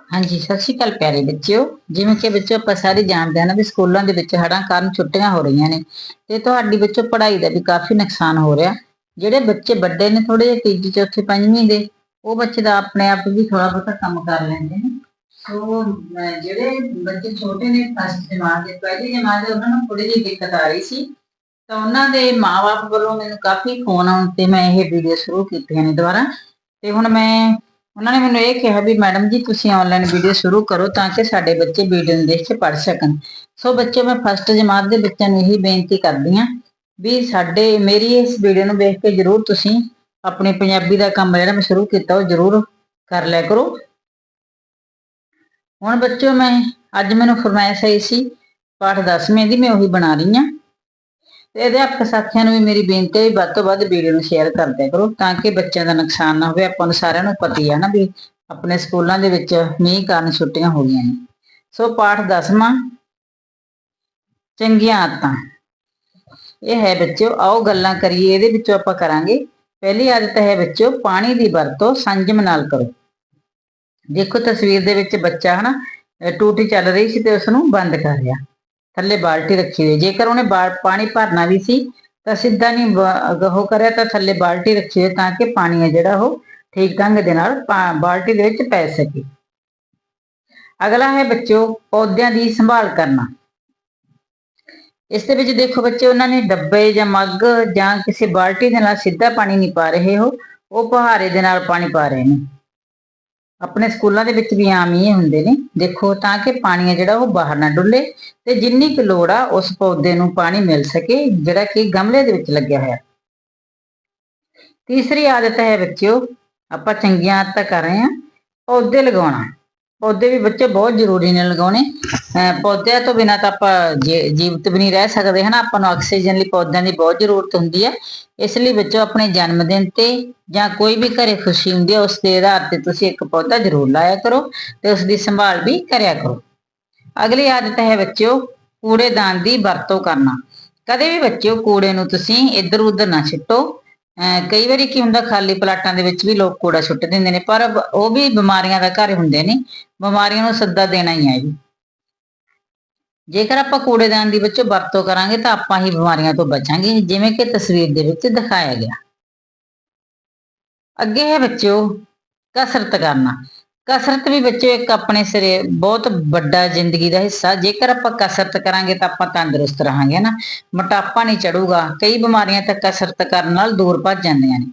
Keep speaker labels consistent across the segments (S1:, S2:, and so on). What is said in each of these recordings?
S1: ਹਾਂਜੀ, ਸਤਿ ਸ਼੍ਰੀ ਅਕਾਲ ਪਿਆਰੇ ਬੱਚਿਓ। ਜਿਵੇਂ ਕਿ ਬੱਚਿਓ, ਆਪਾਂ ਸਾਰੇ ਜਾਣਦੇ ਹਾਂ ਵੀ ਸਕੂਲਾਂ ਦੇ ਵਿੱਚ ਹੜ੍ਹਾਂ ਕਾਰਨ ਛੁੱਟੀਆਂ ਹੋ ਰਹੀਆਂ ਨੇ ਤੇ ਤੁਹਾਡੀ ਬੱਚੋ ਪੜ੍ਹਾਈ ਦਾ ਵੀ ਕਾਫੀ ਨੁਕਸਾਨ ਹੋ ਰਿਹਾ। ਜਿਹੜੇ ਬੱਚੇ ਵੱਡੇ ਨੇ ਥੋੜੇ ਜਿਹੇ ਤੀਜੀ, ਚੌਥੀ, ਪੰਜਵੀਂ ਦੇ, ਉਹ ਬੱਚੇ ਦਾ ਆਪਣੇ ਆਪ ਵੀ ਥੋੜਾ ਬਹੁਤਾ ਕੰਮ ਕਰ ਲੈਂਦੇ ਨੇ। ਸੋ, ਅਹ, ਜਿਹੜੇ ਬੱਚੇ ਛੋਟੇ ਨੇ ਫਸਟ ਜਮਾਤ ਦੇ, ਪਹਿਲੀ ਜਮਾਤ ਦੇ, ਉਹਨਾਂ ਨੂੰ ਥੋੜੀ ਜਿਹੀ ਦਿੱਕਤ ਆ ਰਹੀ ਸੀ। ਤਾਂ ਉਹਨਾਂ ਦੇ ਮਾਪੇ ਵੱਲੋਂ ਮੈਨੂੰ ਕਾਫੀ ਫੋਨ ਆਉਣ ਤੇ ਮੈਂ ਇਹ ਵੀਡੀਓ ਸ਼ੁਰੂ ਕੀਤੀਆਂ ਨੇ ਦੁਬਾਰਾ। ਤੇ ਹੁਣ ਮੈਂ ਉਹਨਾਂ ਨੇ ਮੈਨੂੰ ਇਹ ਕਿਹਾ ਵੀ ਮੈਡਮ ਜੀ ਤੁਸੀਂ ਆਨਲਾਈਨ ਵੀਡੀਓ ਸ਼ੁਰੂ ਕਰੋ ਤਾਂ ਕਿ ਸਾਡੇ ਬੱਚੇ ਵੀਡੀਓ ਨੂੰ ਦੇਖ ਕੇ ਪੜ੍ਹ ਸਕਣ। ਸੋ ਬੱਚੇ ਮੈਂ ਫਸਟ ਜਮਾਤ ਦੇ ਬੱਚਿਆਂ ਨੂੰ ਇਹੀ ਬੇਨਤੀ ਕਰਦੀ ਹਾਂ ਵੀ ਸਾਡੇ, ਮੇਰੀ ਇਸ ਵੀਡੀਓ ਨੂੰ ਦੇਖ ਕੇ ਜਰੂਰ ਤੁਸੀਂ ਆਪਣੇ ਪੰਜਾਬੀ ਦਾ ਕੰਮ ਜਿਹੜਾ ਮੈਂ ਸ਼ੁਰੂ ਕੀਤਾ ਉਹ ਜਰੂਰ ਕਰ ਲਿਆ ਕਰੋ। ਹੁਣ ਬੱਚਿਓ, ਮੈਂ ਅੱਜ ਮੈਨੂੰ ਫਰਮਾਇਸ਼ ਆਈ ਸੀ, ਪਾਠ 10ਵੇਂ ਦੀ ਮੈਂ ਉਹੀ ਬਣਾ ਰਹੀ ਹਾਂ। ਤੇ ਅਧਿਆਪਕ ਸਾਥੀਆਂ ਨੂੰ ਵੀ ਮੇਰੀ ਬੇਨਤੀ ਹੈ ਵੀ ਵੱਧ ਤੋਂ ਵੱਧ ਵੀਡੀਓ ਨੂੰ ਸ਼ੇਅਰ ਕਰ ਕਰੋ, ਤਾਂ ਕਿ ਬੱਚਿਆਂ ਦਾ ਨੁਕਸਾਨ ਨਾ ਹੋਵੇ। ਆਪਾਂ ਨੂੰ ਸਾਰਿਆਂ ਨੂੰ ਪਤਾ ਹੀ ਹੈ ਨਾ ਵੀ ਆਪਣੇ ਸਕੂਲਾਂ ਦੇ ਵਿੱਚ ਮੀਂਹ ਕਾਰਨ ਛੁੱਟੀਆਂ ਹੋ ਗਈਆਂ ਨੇ। ਸੋ ਪਾਠ 10ਵਾਂ ਚੰਗੀਆਂ ਆਦਤਾਂ। ਇਹ ਹੈ ਬੱਚਿਓ, ਆਓ ਗੱਲਾਂ ਕਰੀਏ, ਇਹਦੇ ਵਿੱਚੋਂ ਆਪਾਂ ਕਰਾਂਗੇ। ਪਹਿਲੀ ਆਦਤ ਹੈ ਬੱਚਿਓ, ਪਾਣੀ ਦੀ ਵਰਤੋਂ, ਸੰਜਮ ਨਾਲ ਕਰੋ। ਦੇਖੋ ਤਸਵੀਰ ਦੇ ਵਿੱਚ ਬੱਚਾ ਹਨਾ, ਅਹ ਟੂਟੀ ਚੱਲ ਰਹੀ ਸੀ ਤੇ ਉਸ ਨੂੰ ਬੰਦ ਕਰ ਰਿਹਾ ਥੱਲੇ ਬਾਲਟੀ ਰੱਖੀ ਹੋਈ ਜੇਕਰ ਉਹਨੇ ਬਾ- ਪਾਣੀ ਭਰਨਾ ਵੀ ਸੀ, ਤਾਂ ਸਿੱਧਾ ਨਹੀਂ ਉਹ ਕਰਿਆ ਤਾਂ ਥੱਲੇ ਬਾਲਟੀ ਰੱਖੀ ਹੋਈ ਤਾਂ ਕਿ ਪਾਣੀ ਹੈ ਜਿਹੜਾ ਉਹ ਠੀਕ ਢੰਗ ਦੇ ਨਾਲ ਬਾਲਟੀ ਦੇ ਵਿੱਚ ਪੈ ਸਕੇ। ਅਗਲਾ ਹੈ ਬੱਚਿਓ, ਪੌਦਿਆਂ ਦੀ ਸੰਭਾਲ ਕਰਨਾ। ਇਸ ਦੇ ਵਿੱਚ ਦੇਖੋ ਬੱਚੇ ਉਹਨਾਂ ਨੇ ਡੱਬੇ ਜਾਂ ਮੱਗ ਜਾਂ ਕਿਸੇ ਬਾਲਟੀ ਦੇ ਨਾਲ ਸਿੱਧਾ ਪਾਣੀ ਨਹੀਂ ਪਾ ਰਹੇ ਹੋ, ਉਹ ਪਹਾਰੇ ਦੇ ਨਾਲ ਪਾਣੀ ਪਾ ਰਹੇ ਨੇ। ਆਪਣੇ ਸਕੂਲਾਂ ਦੇ ਵਿੱਚ ਵੀ ਆਮ ਹੀ ਹੁੰਦੇ ਨੇ। ਦੇਖੋ ਤਾਂ ਕਿ ਪਾਣੀ ਆ ਜਿਹੜਾ ਉਹ ਬਾਹਰ ਨਾ ਡੁੱਲੇ ਤੇ ਜਿੰਨੀ ਕੁ ਲੋੜ ਆ ਉਸ ਪੌਦੇ ਨੂੰ ਪਾਣੀ ਮਿਲ ਸਕੇ, ਜਿਹੜਾ ਕਿ ਗਮਲੇ ਦੇ ਵਿੱਚ ਲੱਗਿਆ ਹੋਇਆ। ਤੀਸਰੀ ਆਦਤ ਹੈ ਬੱਚਿਓ, ਆਪਾਂ ਚੰਗੀਆਂ ਆਦਤਾਂ ਕਰ ਰਹੇ ਹਾਂ, ਪੌਦੇ ਲਗਾਉਣਾ। ਪੌਦੇ ਵੀ ਬੱਚੇ ਬਹੁਤ ਜ਼ਰੂਰੀ ਨੇ ਲਗਾਉਣੇ। ਅਹ ਪੌਦਿਆਂ ਤੋਂ ਬਿਨਾਂ ਤਾਂ ਆਪਾਂ ਜੀ- ਜੀਵਤ ਵੀ ਨਹੀਂ ਰਹਿ ਸਕਦੇ ਹਨਾ। ਆਪਾਂ ਨੂੰ ਆਕਸੀਜਨ ਲਈ ਪੌਦਿਆਂ ਦੀ ਬਹੁਤ ਜ਼ਰੂਰਤ ਹੁੰਦੀ ਹੈ। ਇਸ ਲਈ ਬੱਚੋ ਆਪਣੇ ਜਨਮ ਦਿਨ ਤੇ ਜਾਂ ਕੋਈ ਵੀ ਘਰੇ ਖੁਸ਼ੀ ਹੁੰਦੀ ਹੈ, ਉਸ ਦੇ ਆਧਾਰ ਤੇ ਤੁਸੀਂ ਇੱਕ ਪੌਦਾ ਜ਼ਰੂਰ ਲਾਇਆ ਕਰੋ ਤੇ ਉਸ ਦੀ ਸੰਭਾਲ ਵੀ ਕਰਿਆ ਕਰੋ। ਅਗਲੀ ਆਦਤ ਹੈ ਬੱਚਿਓ ਕੂੜੇਦਾਨ ਦੀ ਵਰਤੋਂ ਕਰਨਾ। ਕਦੇ ਵੀ ਬੱਚਿਓ ਕੂੜੇ ਨੂੰ ਤੁਸੀਂ ਇੱਧਰ ਉੱਧਰ ਨਾ ਸਿੱਟੋ ਕਈ ਵਾਰੀ ਕੀ ਹੁੰਦਾ, ਖਾਲੀ ਪਲਾਟਾਂ ਦੇ ਵਿੱਚ ਵੀ ਲੋਕ ਕੂੜਾ ਸੁੱਟ ਦਿੰਦੇ ਨੇ, ਪਰ ਉਹ ਵੀ ਬਿਮਾਰੀਆਂ ਦਾ ਘਰ ਹੁੰਦੇ ਨੇ, ਬਿਮਾਰੀਆਂ ਨੂੰ ਸੱਦਾ ਦੇਣਾ ਹੀ ਹੈ ਜੀ। ਜੇਕਰ ਆਪਾਂ ਕੂੜੇਦਾਨ ਦੀ ਵਿੱਚੋਂ ਵਰਤੋਂ ਕਰਾਂਗੇ, ਤਾਂ ਆਪਾਂ ਹੀ ਬਿਮਾਰੀਆਂ ਤੋਂ ਬਚਾਂਗੇ, ਜਿਵੇਂ ਕਿ ਤਸਵੀਰ ਦੇ ਵਿੱਚ ਦਿਖਾਇਆ ਗਿਆ। ਅੱਗੇ ਹੈ ਬੱਚਿਓ, ਕਸਰਤ ਕਰਨਾ। ਕਸਰਤ ਵੀ ਬੱਚਿਓ ਇੱਕ ਆਪਣੇ ਸਿਰੇ ਬਹੁਤ ਵੱਡਾ ਜ਼ਿੰਦਗੀ ਦਾ ਹਿੱਸਾ, ਜੇਕਰ ਆਪਾਂ ਕਸਰਤ ਕਰਾਂਗੇ ਤਾਂ ਆਪਾਂ ਤੰਦਰੁਸਤ ਰਹਾਂਗੇ ਨਾ? ਮੋਟਾਪਾ ਨਹੀਂ ਚੜੂਗਾ, ਕਈ ਬਿਮਾਰੀਆਂ ਤਾਂ ਕਸਰਤ ਕਰਨ ਨਾਲ ਦੂਰ ਭੱਜ ਜਾਂਦੀਆਂ ਨੇ।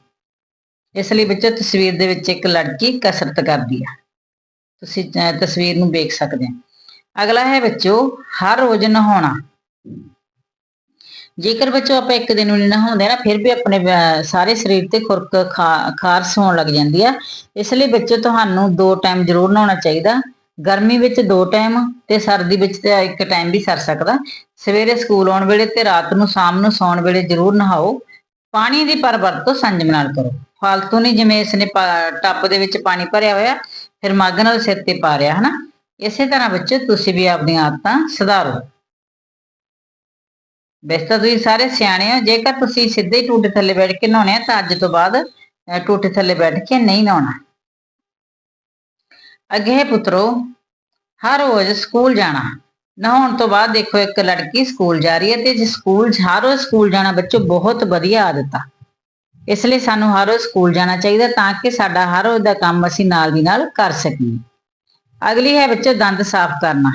S1: ਇਸ ਲਈ ਬੱਚੋ ਤਸਵੀਰ ਦੇ ਵਿੱਚ ਇੱਕ ਲੜਕੀ ਕਸਰਤ ਕਰਦੀ ਆ। ਤੁਸੀਂ ਤਸਵੀਰ ਨੂੰ ਵੇਖ ਸਕਦੇ ਹੋ। ਅਗਲਾ ਹੈ ਬੱਚੋ, ਹਰ ਰੋਜ਼ ਨਹਾਉਣਾ। ਜੇਕਰ ਬੱਚੋ ਆਪਾਂ ਇੱਕ ਦਿਨ ਨੂੰ ਨਹੀਂ ਨਹਾਉਂਦੇ ਨਾ, ਫਿਰ ਵੀ ਆਪਣੇ ਸਾਰੇ ਸਰੀਰ ਤੇ ਖੁਰਕ ਖਾ- ਖਾਰਸ ਹੋਣ ਲੱਗ ਜਾਂਦੀ ਆ। ਇਸ ਲਈ ਬੱਚੋ ਤੁਹਾਨੂੰ ਦੋ ਟਾਈਮ ਜ਼ਰੂਰ ਨਹਾਉਣਾ ਚਾਹੀਦਾ। ਗਰਮੀ ਵਿੱਚ ਦੋ ਟਾਈਮ ਤੇ ਸਰਦੀ ਵਿੱਚ ਤੇ ਇੱਕ ਟਾਈਮ ਵੀ ਸਰ ਸਕਦਾ। ਸਵੇਰੇ ਸਕੂਲ ਆਉਣ ਵੇਲੇ ਤੇ ਰਾਤ ਨੂੰ ਸ਼ਾਮ ਨੂੰ ਸੌਣ ਵੇਲੇ ਜ਼ਰੂਰ ਨਹਾਓ। ਪਾਣੀ ਦੀ ਪਰ ਵਰਤੋਂ ਸੰਜਮ ਨਾਲ ਕਰੋ। ਫालतू ਨਹੀਂ ਜਿਵੇਂ ਇਸ ਨੇ ਪਾ- ਟੱਬ ਦੇ ਵਿੱਚ ਪਾਣੀ ਭਰਿਆ ਹੋਇਆ, ਫਿਰ ਮੱਗ ਨਾਲ ਸਿਰ ਤੇ ਪਾ ਰਿਹਾ, ਹਨਾ? ਇਸੇ ਤਰ੍ਹਾਂ ਬੱਚੋ ਤੁਸੀਂ ਵੀ ਆਪਣੀਆਂ ਆਦਤਾਂ ਸੁਧਾਰੋ। ਵੈਸੇ ਤਾਂ ਤੁਸੀਂ ਸਾਰੇ ਸਿਆਣੇ ਹੋ ਜੇਕਰ ਤੁਸੀਂ ਸਿੱਧੇ ਹੀ ਟੂਟੇ ਥੱਲੇ ਬੈਠ ਕੇ ਨਹਾਉਣੇ ਆ ਤਾਂ ਅੱਜ ਤੋਂ ਬਾਅਦ ਅਹ, ਟੂਟੇ ਥੱਲੇ ਬੈਠ ਕੇ ਨਹੀਂ ਨਹਾਉਣਾ। ਅੱਗੇ ਹੈ ਪੁੱਤਰੋ ਹਰ ਰੋਜ਼ ਸਕੂਲ ਜਾਣਾ। ਨਹਾਉਣ ਤੋਂ ਬਾਅਦ ਦੇਖੋ ਇੱਕ ਲੜਕੀ ਸਕੂਲ ਜਾ ਰਹੀ ਹੈ ਤੇ ਜੇ ਸਕੂਲ ਹਰ ਰੋਜ਼ ਸਕੂਲ ਜਾਣਾ ਬੱਚੋ ਬਹੁਤ ਵਧੀਆ ਆਦਤ ਆ। ਇਸ ਲਈ ਸਾਨੂੰ ਹਰ ਰੋਜ਼ ਸਕੂਲ ਜਾਣਾ ਚਾਹੀਦਾ ਤਾਂ ਕਿ ਸਾਡਾ ਹਰ ਰੋਜ਼ ਦਾ ਕੰਮ ਅਸੀਂ ਨਾਲ ਦੀ ਨਾਲ ਕਰ ਸਕੀਏ। ਅਗਲੀ ਹੈ ਬੱਚੋ ਦੰਦ ਸਾਫ਼ ਕਰਨਾ।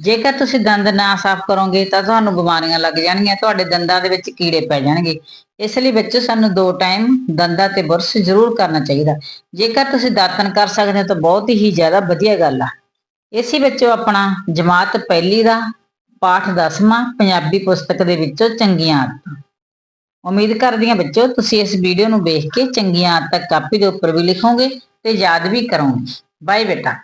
S1: ਜੇਕਰ ਤੁਸੀਂ ਦੰਦ ਨਾ ਸਾਫ਼ ਕਰੋਗੇ ਤਾਂ ਤੁਹਾਨੂੰ ਬਿਮਾਰੀਆਂ ਲੱਗ ਜਾਣਗੀਆਂ, ਤੁਹਾਡੇ ਦੰਦਾਂ ਦੇ ਵਿੱਚ ਕੀੜੇ ਪੈ ਜਾਣਗੇ। ਇਸ ਲਈ ਬੱਚੋ ਸਾਨੂੰ ਦੋ ਟਾਈਮ ਦੰਦਾਂ ਤੇ ਬੁਰਸ਼ ਜ਼ਰੂਰ ਕਰਨਾ ਚਾਹੀਦਾ। ਜੇਕਰ ਤੁਸੀਂ ਦਾਤਨ ਕਰ ਸਕਦੇ ਹੋ ਤਾਂ ਬਹੁਤ ਹੀ ਜ਼ਿਆਦਾ ਵਧੀਆ ਗੱਲ ਆ। ਇਸੇ ਵਿੱਚੋਂ ਆਪਣਾ ਜਮਾਤ ਪਹਿਲੀ ਦਾ, ਪਾਠ 10ਵਾਂ ਪੰਜਾਬੀ ਪੁਸਤਕ ਦੇ ਵਿੱਚੋਂ ਚੰਗੀਆਂ ਆਦਤਾਂ। ਉਮੀਦ ਕਰਦੀ ਹਾਂ ਬੱਚੋ ਤੁਸੀਂ ਇਸ ਵੀਡੀਓ ਨੂੰ ਵੇਖ ਕੇ ਚੰਗੀਆਂ ਆਦਤਾਂ ਕਾਪੀ ਦੇ ਉੱਪਰ ਵੀ ਲਿਖੋਗੇ ਤੇ ਯਾਦ ਵੀ ਕਰੋਗੇ। ਬਾਏ ਬੇਟਾ।